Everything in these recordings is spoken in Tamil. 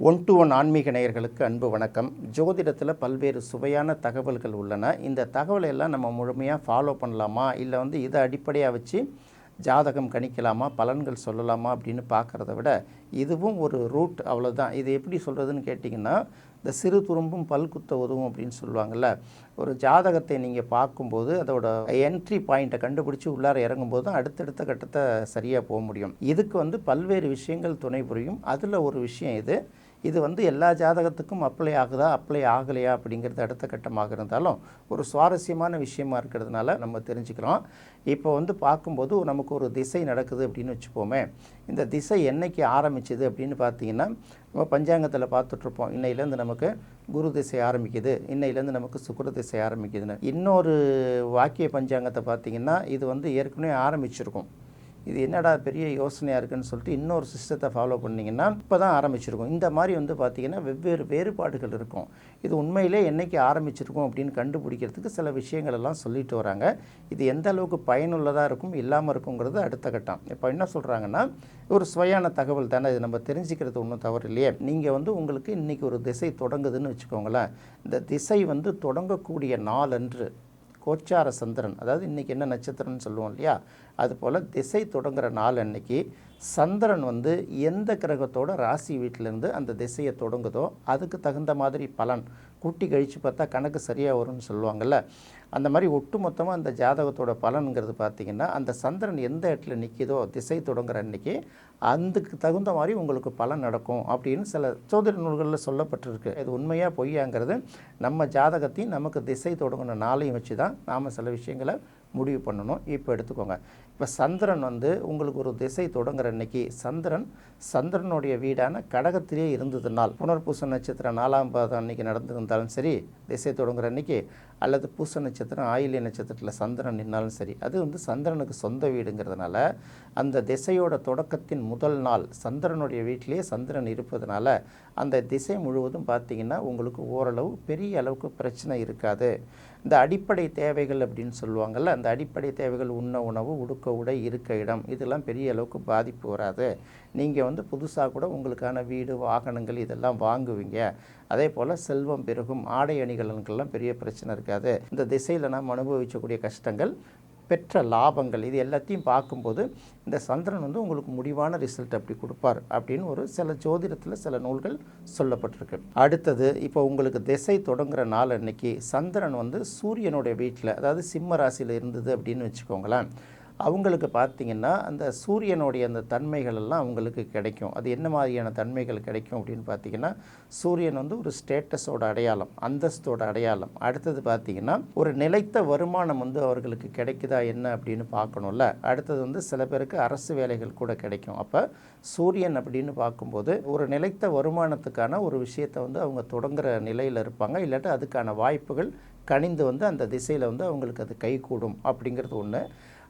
ஒன் டு ஒன் ஆன்மீக நேயர்களுக்கு அன்பு வணக்கம். ஜோதிடத்தில் பல்வேறு சுவையான தகவல்கள் உள்ளன. இந்த தகவலை எல்லாம் நம்ம முழுமையாக ஃபாலோ பண்ணலாமா? இல்லை வந்து இதை அடிப்படையாக வச்சு ஜாதகம் கணிக்கலாமா? பலன்கள் சொல்லலாமா? அப்படின்னு பார்க்குறத விட இதுவும் ஒரு ரூட் அவ்வளோதான் இது எப்படி சொல்கிறதுன்னு கேட்டிங்கன்னா இந்த சிறு துரும்பும் பல் குத்த உதவும் அப்படின்னு சொல்லுவாங்கள்ல ஒரு ஜாதகத்தை நீங்கள் பார்க்கும்போது அதோட என்ட்ரி பாயிண்ட்டை கண்டுபிடிச்சி உள்ளார இறங்கும்போது தான் அடுத்தடுத்த கட்டத்தை சரியாக போக முடியும். இதுக்கு வந்து பல்வேறு விஷயங்கள் துணை புரியும். அதில் ஒரு விஷயம் இது. இது வந்து எல்லா ஜாதகத்துக்கும் அப்ளை ஆகுதா அப்ளை ஆகலையா அப்படிங்கிறது அடுத்த கட்டமாக இருந்தாலும் ஒரு சுவாரஸ்யமான விஷயமா இருக்கிறதுனால நம்ம தெரிஞ்சுக்கிறோம். இப்போ வந்து பார்க்கும்போது நமக்கு ஒரு திசை நடக்குது அப்படின்னு வச்சுப்போமே இந்த திசை என்னைக்கு ஆரம்பிச்சது அப்படின்னு பார்த்தீங்கன்னா நம்ம பஞ்சாங்கத்தில் பார்த்துட்ருப்போம். இன்னையிலேருந்து நமக்கு குரு திசை ஆரம்பிக்குது இன்னையிலேருந்து நமக்கு சுக்கிர திசை ஆரம்பிக்குதுன்னு. இன்னொரு வாக்கிய பஞ்சாங்கத்தை பார்த்தீங்கன்னா இது வந்து ஏற்கனவே ஆரம்பிச்சிருக்கும். இது என்னடா பெரிய யோசனையாக இருக்குன்னு சொல்லிட்டு இன்னொரு சிஸ்டத்தை ஃபாலோ பண்ணிங்கன்னா இப்போ தான் ஆரம்பிச்சிருக்கும். இந்த மாதிரி வந்து பார்த்திங்கன்னா வெவ்வேறு வேறுபாடுகள் இருக்கும். இது உண்மையிலே என்றைக்கு ஆரம்பிச்சிருக்கும் அப்படின்னு கண்டுபிடிக்கிறதுக்கு சில விஷயங்கள் எல்லாம் சொல்லிட்டு வராங்க. இது எந்த அளவுக்கு பயனுள்ளதாக இருக்கும் இல்லாமல் இருக்குங்கிறது அடுத்த கட்டம். இப்போ என்ன சொல்கிறாங்கன்னா ஒரு சுவையான தகவல் தானே இது நம்ம தெரிஞ்சுக்கிறது ஒன்றும் தவறு இல்லையே. நீங்கள் வந்து உங்களுக்கு இன்றைக்கி ஒரு திசை தொடங்குதுன்னு வச்சுக்கோங்களேன். இந்த திசை வந்து தொடங்கக்கூடிய நாளன்று கோச்சார சந்திரன். அதாவது இன்றைக்கி என்ன நட்சத்திரம்னு சொல்லுவோம் இல்லையா? அதுபோல் திசை தொடங்குற நாள் அன்னைக்கு சந்திரன் வந்து எந்த கிரகத்தோட ராசி வீட்டிலேருந்து அந்த திசையை தொடங்குதோ அதுக்கு தகுந்த மாதிரி பலன். கூட்டி கழித்து பார்த்தா கணக்கு சரியாக வரும்னு சொல்லுவாங்கள்ல அந்த மாதிரி ஒட்டுமொத்தமாக அந்த ஜாதகத்தோட பலனுங்கிறது பார்த்திங்கன்னா அந்த சந்திரன் எந்த இடத்துல நிற்கிதோ திசை தொடங்குற அன்னைக்கு அதுக்கு தகுந்த மாதிரி உங்களுக்கு பலன் நடக்கும் அப்படின்னு சில சோதனை நூல்களில் சொல்லப்பட்டிருக்கு. இது உண்மையாக பொய்யாங்கிறது நம்ம ஜாதகத்தையும் நமக்கு திசை தொடங்கின நாளையும் வச்சு தான் நாம் சில விஷயங்களை முடிவு பண்ணணும். இப்போ எடுத்துக்கோங்க. இப்போ சந்திரன் வந்து உங்களுக்கு ஒரு திசை தொடங்குற அன்னைக்கு சந்திரன் சந்திரனுடைய வீடான கடகத்திலேயே இருந்ததுனால் புனர்பூச நட்சத்திரம் நாலாம் பாதம் அன்னைக்கு நடந்திருந்தாலும் சரி திசை தொடங்குற அன்னைக்கு அல்லது பூச நட்சத்திரம் ஆயிலிய நட்சத்திரத்தில் சந்திரன் நின்னாலும் சரி அது வந்து சந்திரனுக்கு சொந்த வீடுங்கிறதுனால அந்த திசையோட தொடக்கத்தின் முதல் நாள் சந்திரனுடைய வீட்டிலேயே சந்திரன் இருப்பதனால அந்த திசை முழுவதும் பார்த்திங்கன்னா உங்களுக்கு ஓரளவு பெரிய அளவுக்கு பிரச்சனை இருக்காது. இந்த அடிப்படை தேவைகள் அப்படின்னு சொல்லுவாங்கள்ல அந்த அடிப்படை தேவைகள் உண்ண உணவு உடுக்க உடை இருக்க இடம் இதெல்லாம் பெரிய அளவுக்கு பாதிப்பு வராது. நீங்கள் வந்து புதுசாக கூட உங்களுக்கான வீடு வாகனங்கள் இதெல்லாம் வாங்குவீங்க. அதே போல் செல்வம் பெருகும் ஆடை அணிகலன்கள்லாம் பெரிய பிரச்சனை இருக்காது. இந்த திசையில் நாம் அனுபவிக்கக்கூடிய கஷ்டங்கள் பெற்ற லாபங்கள் இது எல்லாத்தையும் பார்க்கும்போது இந்த சந்திரன் வந்து உங்களுக்கு முடிவான ரிசல்ட் அப்படி கொடுப்பார் அப்படின்னு ஒரு சில ஜோதிடத்தில் சில நூல்கள் சொல்லப்பட்டிருக்கு. அடுத்தது இப்போ உங்களுக்கு திசை தொடங்குற நாள் அன்னைக்கு சந்திரன் வந்து சூரியனுடைய வீட்டில் அதாவது சிம்ம ராசியில் இருந்தது அப்படின்னு வச்சுக்கோங்களேன். அவங்களுக்கு பார்த்திங்கன்னா அந்த சூரியனுடைய அந்த தன்மைகள் எல்லாம் அவங்களுக்கு கிடைக்கும். அது என்ன மாதிரியான தன்மைகள் கிடைக்கும் அப்படின்னு பார்த்தீங்கன்னா சூரியன் வந்து ஒரு ஸ்டேட்டஸோட அடையாளம் அந்தஸ்தோட அடையாளம். அடுத்தது பார்த்திங்கன்னா ஒரு நிலைத்த வருமானம் வந்து அவர்களுக்கு கிடைக்குதா என்ன அப்படின்னு பார்க்கணும்ல. அடுத்தது வந்து சில பேருக்கு அரசு வேலைகள் கூட கிடைக்கும். அப்போ சூரியன் அப்படின்னு பார்க்கும்போது ஒரு நிலைத்த வருமானத்துக்கான ஒரு விஷயத்தை வந்து அவங்க தொடங்குற நிலையில் இருப்பாங்க. இல்லாட்டி அதுக்கான வாய்ப்புகள் கனிந்து வந்து அந்த திசையில் வந்து அவங்களுக்கு அது கைகூடும் அப்படிங்கிறது ஒன்று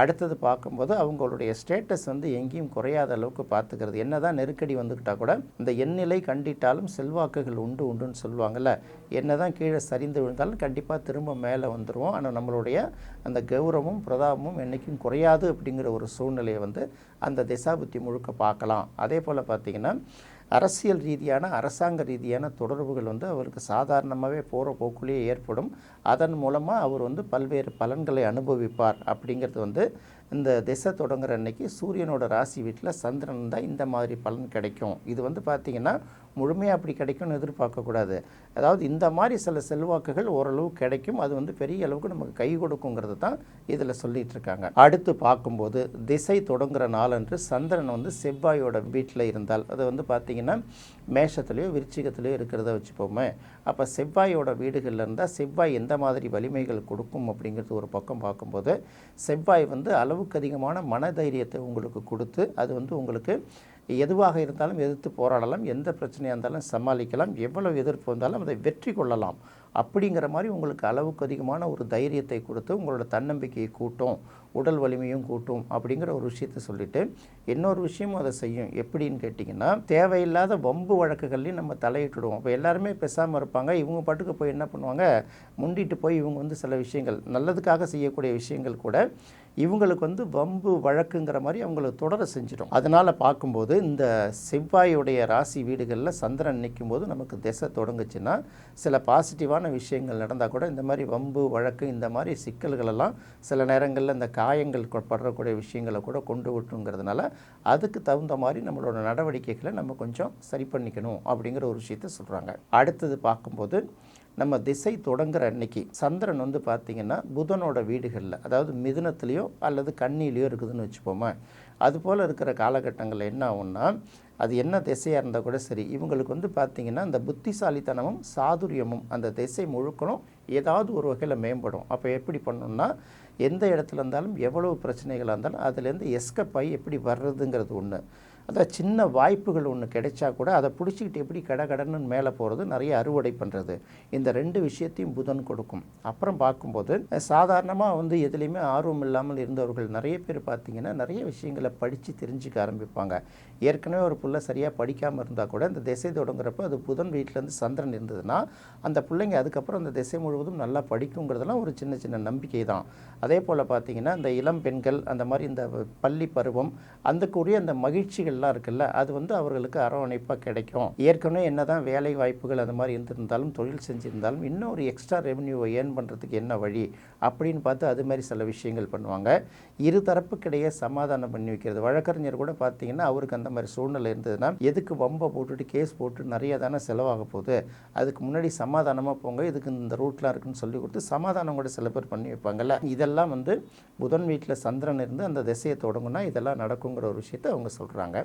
அடுத்தது பார்க்கும்போது அவங்களுடைய ஸ்டேட்டஸ் வந்து எங்கேயும் குறையாத அளவுக்கு பார்த்துக்கிறது. என்ன தான் நெருக்கடி வந்துக்கிட்டால் கூட இந்த எண்ணிலை கண்டிட்டாலும் செல்வாக்குகள் உண்டு உண்டுன்னு சொல்லுவாங்கள்ல என்ன தான் கீழே சரிந்து விழுந்தாலும் கண்டிப்பாக திரும்ப மேலே வந்துடுவோம் ஆனால் நம்மளுடைய அந்த கௌரவமும் பிரதாபமும் என்றைக்கும் குறையாது அப்படிங்கிற ஒரு சூழ்நிலையை வந்து அந்த திசாபுத்தி முழுக்க பார்க்கலாம். அதே போல் பார்த்திங்கன்னா அரசியல் ரீதியான அரசாங்க ரீதியான தொடர்புகள் வந்து அவருக்கு சாதாரணமாகவே போகிற போக்குள்ளேயே ஏற்படும். அதன் மூலமாக அவர் வந்து பல்வேறு பலன்களை அனுபவிப்பார் அப்படிங்கிறது வந்து இந்த திசை தொடங்குற அன்னைக்கு சூரியனோட ராசி வீட்டில் சந்திரன் தான் இந்த மாதிரி பலன் கிடைக்கும். இது வந்து பார்த்திங்கன்னா முழுமையாக அப்படி கிடைக்கும்னு எதிர்பார்க்கக்கூடாது அதாவது இந்த மாதிரி சில செல்வாக்குகள் ஓரளவு கிடைக்கும். அது வந்து பெரிய அளவுக்கு நமக்கு கை கொடுக்குங்கிறது தான் இதில் சொல்லிட்டு இருக்காங்க. அடுத்து பார்க்கும்போது திசை தொடங்குற நாளன்று சந்திரன் வந்து செவ்வாயோட வீட்டில் இருந்தால். அது வந்து பார்த்திங்கன்னா மேஷத்துலேயோ விருச்சிகத்துலேயோ இருக்கிறத வச்சுப்போமே. அப்போ செவ்வாயோட வீடுகளில் இருந்தால் செவ்வாய் எந்த மாதிரி வலிமைகள் கொடுக்கும் அப்படிங்கிறது ஒரு பக்கம் பார்க்கும்போது செவ்வாய் வந்து அளவுக்கு அதிகமான மனதைரியத்தை உங்களுக்கு கொடுத்து அது வந்து உங்களுக்கு எதுவாக இருந்தாலும் எதிர்த்து போராடலாம் எந்த பிரச்சனையாக இருந்தாலும் சமாளிக்கலாம் எவ்வளவு எதிர்ப்பு வந்தாலும் அதை வெற்றி கொள்ளலாம். அப்படிங்கிற மாதிரி உங்களுக்கு அளவுக்கு அதிகமான ஒரு தைரியத்தை கொடுத்து உங்களோட தன்னம்பிக்கையை கூட்டும் உடல் வலிமையும் கூட்டும் அப்படிங்கிற ஒரு விஷயத்தை சொல்லிட்டு இன்னொரு விஷயமும் அதை செய்யும். எப்படின்னு கேட்டிங்கன்னா தேவையில்லாத வம்பு வழக்குகள்லையும் நம்ம தலையிட்டுடுவோம். இப்போ எல்லாருமே பேசாமல் இருப்பாங்க. இவங்க பாட்டுக்கு போய் என்ன பண்ணுவாங்க? முண்டிட்டு போய் இவங்க வந்து சில விஷயங்கள் நல்லதுக்காக செய்யக்கூடிய விஷயங்கள் கூட இவங்களுக்கு வந்து வம்பு வழக்குங்கிற மாதிரி அவங்களுக்கு தொடர செஞ்சிடும். அதனால் பார்க்கும்போது இந்த செவ்வாயுடைய ராசி வீடுகளில் சந்திரன் நிற்கும் போது நமக்கு திசை தொடங்குச்சுன்னா சில பாசிட்டிவான விஷயங்கள் நடந்தால் கூட இந்த மாதிரி வம்பு வழக்கு இந்த மாதிரி சிக்கல்களெல்லாம் சில நேரங்களில் இந்த காயங்கள் கொ- படுறக்கூடிய விஷயங்களை கூட கொண்டு விட்டுங்கிறதுனால அதுக்கு தகுந்த மாதிரி நம்மளோட நடவடிக்கைகளை நம்ம கொஞ்சம் சரி பண்ணிக்கணும் அப்படிங்கிற ஒரு விஷயத்த சொல்கிறாங்க அடுத்தது பார்க்கும்போது நம்ம திசை தொடங்குற அன்னைக்கு சந்திரன் வந்து பார்த்திங்கன்னா புதனோட வீடுகளில் அதாவது மிதுனத்துலேயோ அல்லது கண்ணிலையோ இருக்குதுன்னு வச்சுப்போமா. அதுபோல் இருக்கிற காலகட்டங்களில் என்ன ஆகும்னா அது என்ன திசையாக இருந்தால் கூட சரி இவங்களுக்கு வந்து பார்த்திங்கன்னா அந்த புத்திசாலித்தனமும் சாதுரியமும் அந்த திசை முழுக்கணும் ஏதாவது ஒரு வகையில் மேம்படும். அப்போ எப்படி பண்ணணும்னா எந்த இடத்துல இருந்தாலும் எவ்வளவு பிரச்சனைகளாக இருந்தாலும் அதுலேருந்து எஸ்கப் ஆகி எப்படி வர்றதுங்கிறது ஒன்று அதான் சின்ன வாய்ப்புகள் ஒன்று கிடைச்சா கூட அதை பிடிச்சிக்கிட்டு எப்படி கட கடன்னு மேலே போகிறது நிறைய அறுவடை பண்ணுறது இந்த ரெண்டு விஷயத்தையும் புதன் கொடுக்கும். அப்புறம் பார்க்கும்போது சாதாரணமாக வந்து எதுலேயுமே ஆர்வம் இல்லாமல் இருந்தவர்கள் நிறைய பேர் பார்த்தீங்கன்னா நிறைய விஷயங்களை படித்து தெரிஞ்சுக்க ஆரம்பிப்பாங்க. ஏற்கனவே ஒரு பிள்ளை சரியாக படிக்காமல் இருந்தால் கூட இந்த திசை தொடங்குறப்ப அது புதன் வீட்டிலேருந்து சந்திரன் இருந்ததுன்னா அந்த பிள்ளைங்க அதுக்கப்புறம் அந்த திசை முழுவதும் நல்லா படிக்குங்கிறதெல்லாம் ஒரு சின்ன சின்ன நம்பிக்கை தான். அதே போல் பார்த்தீங்கன்னா இந்த இளம் பெண்கள் அந்த மாதிரி இந்த பள்ளி பருவம் அந்தக்குரிய அந்த மகிழ்ச்சிகள் மகிழ்ச்சிகள்லாம் இருக்குல்ல அது வந்து அவர்களுக்கு அரவணைப்பாக கிடைக்கும். ஏற்கனவே என்னதான் வேலை வாய்ப்புகள் அந்த மாதிரி இருந்திருந்தாலும் தொழில் செஞ்சிருந்தாலும் இன்னும் ஒரு எக்ஸ்ட்ரா ரெவன்யூவை ஏர்ன் பண்ணுறதுக்கு என்ன வழி அப்படின்னு பார்த்து அது மாதிரி சில விஷயங்கள் பண்ணுவாங்க. இரு தரப்புக்கிடையே சமாதானம் பண்ணி வைக்கிறது. வழக்கறிஞர் கூட பார்த்தீங்கன்னா அவருக்கு அந்த மாதிரி சூழ்நிலை இருந்ததுன்னா எதுக்கு வம்பை போட்டுட்டு கேஸ் போட்டு நிறைய தானே செலவாக போகுது. அதுக்கு முன்னாடி சமாதானமாக போங்க இதுக்கு இந்த ரூட்லாம் இருக்குன்னு சொல்லி கொடுத்து சமாதானம் கூட சில பேர் பண்ணி வைப்பாங்கல்ல. இதெல்லாம் வந்து புதன் வீட்டில் சந்திரன் இருந்து அந்த திசையை தொடங்குனா இதெல்லாம் நடக்குங்கிற ஒரு விஷயத்தை அவங்க சொல்கிறாங்க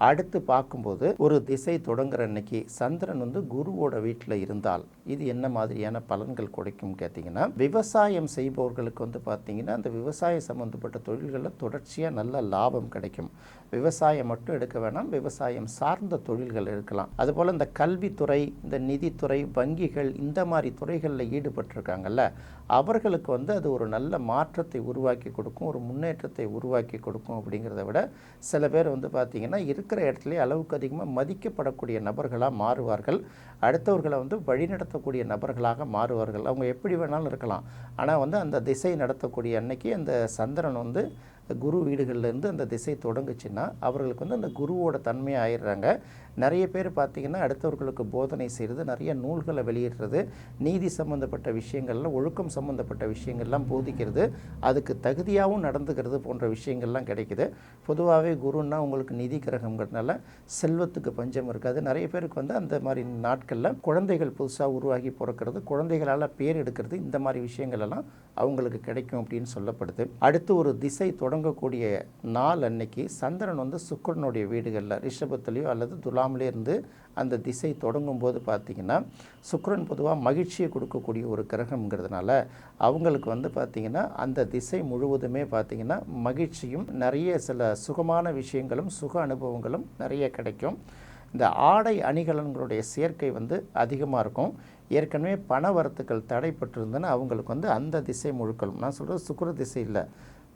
அடுத்து பார்க்கும்போது ஒரு திசை தொடங்குற அன்னைக்கு சந்திரன் வந்து குருவோட வீட்டில் இருந்தால் இது என்ன மாதிரியான பலன்கள் கொடுக்கும் கேட்டிங்கன்னா விவசாயம் செய்பவர்களுக்கு வந்து பார்த்தீங்கன்னா அந்த விவசாயம் சம்மந்தப்பட்ட தொழில்களில் தொடர்ச்சியாக நல்ல லாபம் கிடைக்கும். விவசாயம் மட்டும் எடுக்க வேணாம் விவசாயம் சார்ந்த தொழில்கள் இருக்கலாம் அதுபோல் இந்த கல்வித்துறை இந்த நிதித்துறை வங்கிகள் இந்த மாதிரி துறைகளில் ஈடுபட்டிருக்காங்கல்ல அவர்களுக்கு வந்து அது ஒரு நல்ல மாற்றத்தை உருவாக்கி கொடுக்கும் ஒரு முன்னேற்றத்தை உருவாக்கி கொடுக்கும் அப்படிங்கிறத விட சில பேர் வந்து பார்த்திங்கன்னா இருக்கிற இடத்துலயே அளவுக்கு அதிகமாக மதிக்கப்படக்கூடிய நபர்களாக மாறுவார்கள். அடுத்தவர்களை வந்து வழிநடத்தக்கூடிய நபர்களாக மாறுவார்கள். அவங்க எப்படி வேணாலும் இருக்கலாம். ஆனால் வந்து அந்த திசை நடத்தக்கூடிய அன்னைக்கு அந்த சந்திரன் வந்து குரு வீடுகள்லேருந்து அந்த திசை தொடங்குச்சுன்னா அவர்களுக்கு வந்து அந்த குருவோட தன்மையாக ஆயிடுறாங்க. நிறைய பேர் பார்த்திங்கன்னா அடுத்தவர்களுக்கு போதனை செய்கிறது நிறைய நூல்களை வெளியிடுறது நீதி சம்மந்தப்பட்ட விஷயங்கள்ல ஒழுக்கம் சம்மந்தப்பட்ட விஷயங்கள்லாம் போதிக்கிறது அதுக்கு தகுதியாகவும் நடந்துக்கிறது போன்ற விஷயங்கள்லாம் கிடைக்குது. பொதுவாகவே குருன்னா உங்களுக்கு நிதி கிரகங்கிறதுனால செல்வத்துக்கு பஞ்சம் இருக்காது. நிறைய பேருக்கு வந்து அந்த மாதிரி நாட்களில் குழந்தைகள் புதுசாக உருவாகி பிறக்கிறது குழந்தைகளால் பேர் எடுக்கிறது இந்த மாதிரி விஷயங்கள் எல்லாம் அவங்களுக்கு கிடைக்கும் அப்படின்னு சொல்லப்படுது. அடுத்து ஒரு திசை தொடங்கக்கூடிய நாள் அன்னைக்கு சந்திரன் வந்து சுக்கரனுடைய வீடுகளில் ரிஷபத்துலேயோ அல்லது துலாமிலே இருந்து அந்த திசை தொடங்கும் போது பார்த்திங்கன்னா சுக்கரன் பொதுவாக மகிழ்ச்சியை கொடுக்கக்கூடிய ஒரு கிரகம்ங்கிறதுனால அவங்களுக்கு வந்து பார்த்திங்கன்னா அந்த திசை முழுவதுமே பார்த்திங்கன்னா மகிழ்ச்சியும் நிறைய சில சுகமான விஷயங்களும் சுக அனுபவங்களும் நிறைய கிடைக்கும். இந்த ஆடை அணிகலன்களுடைய சேர்க்கை வந்து அதிகமாக இருக்கும். ஏற்கனவே பண வரத்துக்கள் தடைப்பட்டிருந்ததுன்னா அவங்களுக்கு வந்து அந்த திசை முழுக்கலும் நான் சொல்கிறது சுக்கர திசை இல்லை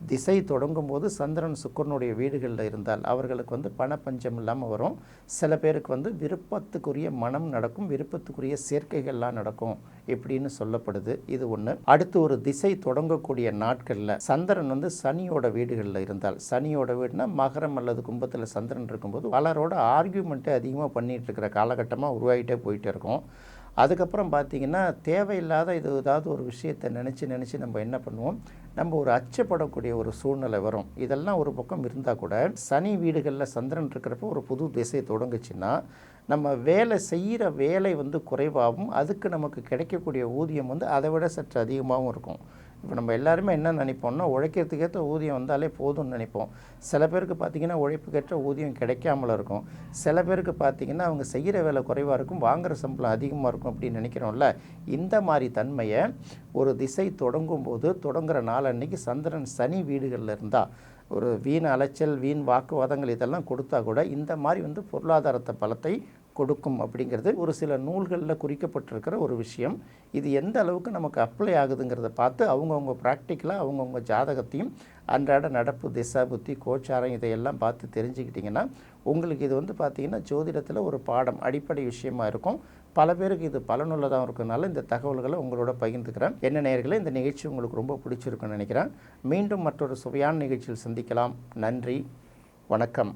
திசை தொடங்கும் போது சந்திரன் சுக்கரனுடைய வீடுகளில் இருந்தால் அவர்களுக்கு வந்து பணப்பஞ்சம் இல்லாமல் வரும். சில பேருக்கு வந்து விருப்பத்துக்குரிய மனம் நடக்கும் விருப்பத்துக்குரிய சேர்க்கைகள்லாம் நடக்கும் இப்படின்னு சொல்லப்படுது. இது ஒன்று அடுத்து ஒரு திசை தொடங்கக்கூடிய நாட்களில் சந்திரன் வந்து சனியோட வீடுகளில் இருந்தால். சனியோட வீடுனா மகரம் அல்லது கும்பத்தில் சந்திரன் இருக்கும்போது பலரோட ஆர்கியூமெண்ட்டை அதிகமாக பண்ணிகிட்டு இருக்கிற காலகட்டமாக உருவாகிட்டே போயிட்டு இருக்கும். அதுக்கப்புறம் பார்த்தீங்கன்னா தேவையில்லாத இது ஏதாவது ஒரு விஷயத்தை நினச்சி நினச்சி நம்ம என்ன பண்ணுவோம்? நம்ம ஒரு அச்சப்படக்கூடிய ஒரு சூழ்நிலை வரும். இதெல்லாம் ஒரு பக்கம் இருந்தால் கூட சனி வீடுகளில் சந்திரன் இருக்கிறப்ப ஒரு புது திசை தொடங்குச்சுன்னா நம்ம வேலை செய்கிற வேலை வந்து குறைவாகவும் அதுக்கு நமக்கு கிடைக்கக்கூடிய ஊதியம் வந்து அதை விட சற்று அதிகமாகவும் இருக்கும். இப்போ நம்ம எல்லாருமே என்ன நினைப்போம்னா உழைக்கிறதுக்கேற்ற ஊதியம் வந்தாலே போதும்னு நினைப்போம். சில பேருக்கு பார்த்திங்கன்னா உழைப்புக்கேற்ற ஊதியம் கிடைக்காமல இருக்கும். சில பேருக்கு பார்த்திங்கன்னா அவங்க செய்கிற வேலை குறைவாக இருக்கும் வாங்குகிற சம்பளம் அதிகமாக இருக்கும் அப்படின்னு நினைக்கிறோம்ல. இந்த மாதிரி தன்மையை ஒரு திசை தொடங்கும் போது தொடங்குற நாள் அன்னைக்கு சந்திரன் சனி வீடுகளில் இருந்தால் ஒரு வீண் அலைச்சல் வீண் வாக்குவாதங்கள் இதெல்லாம் கொடுத்தா கூட இந்த மாதிரி வந்து பொருளாதாரத்தை பலத்தை கொடுக்கும் அப்படிங்கிறது ஒரு சில நூல்களில் குறிக்கப்பட்டிருக்கிற ஒரு விஷயம். இது எந்த அளவுக்கு நமக்கு அப்ளை ஆகுதுங்கிறத பார்த்து அவங்கவுங்க ப்ராக்டிக்கலாக அவங்கவுங்க ஜாதகத்தையும் அன்றாட நடப்பு திசா புத்தி கோச்சாரம் இதையெல்லாம் பார்த்து தெரிஞ்சுக்கிட்டிங்கன்னா உங்களுக்கு இது வந்து பார்த்திங்கன்னா ஜோதிடத்தில் ஒரு பாடம் அடிப்படை விஷயமா இருக்கும். பல பேருக்கு இது பலனுள்ளதாக இருக்கிறதுனால இந்த தகவல்களை உங்களோட பகிர்ந்துக்கிறேன். என்ன நேர்களை இந்த நிகழ்ச்சி உங்களுக்கு ரொம்ப பிடிச்சிருக்குன்னு நினைக்கிறேன். மீண்டும் மற்றொரு சுவையான நிகழ்ச்சியில் சந்திக்கலாம். நன்றி. வணக்கம்.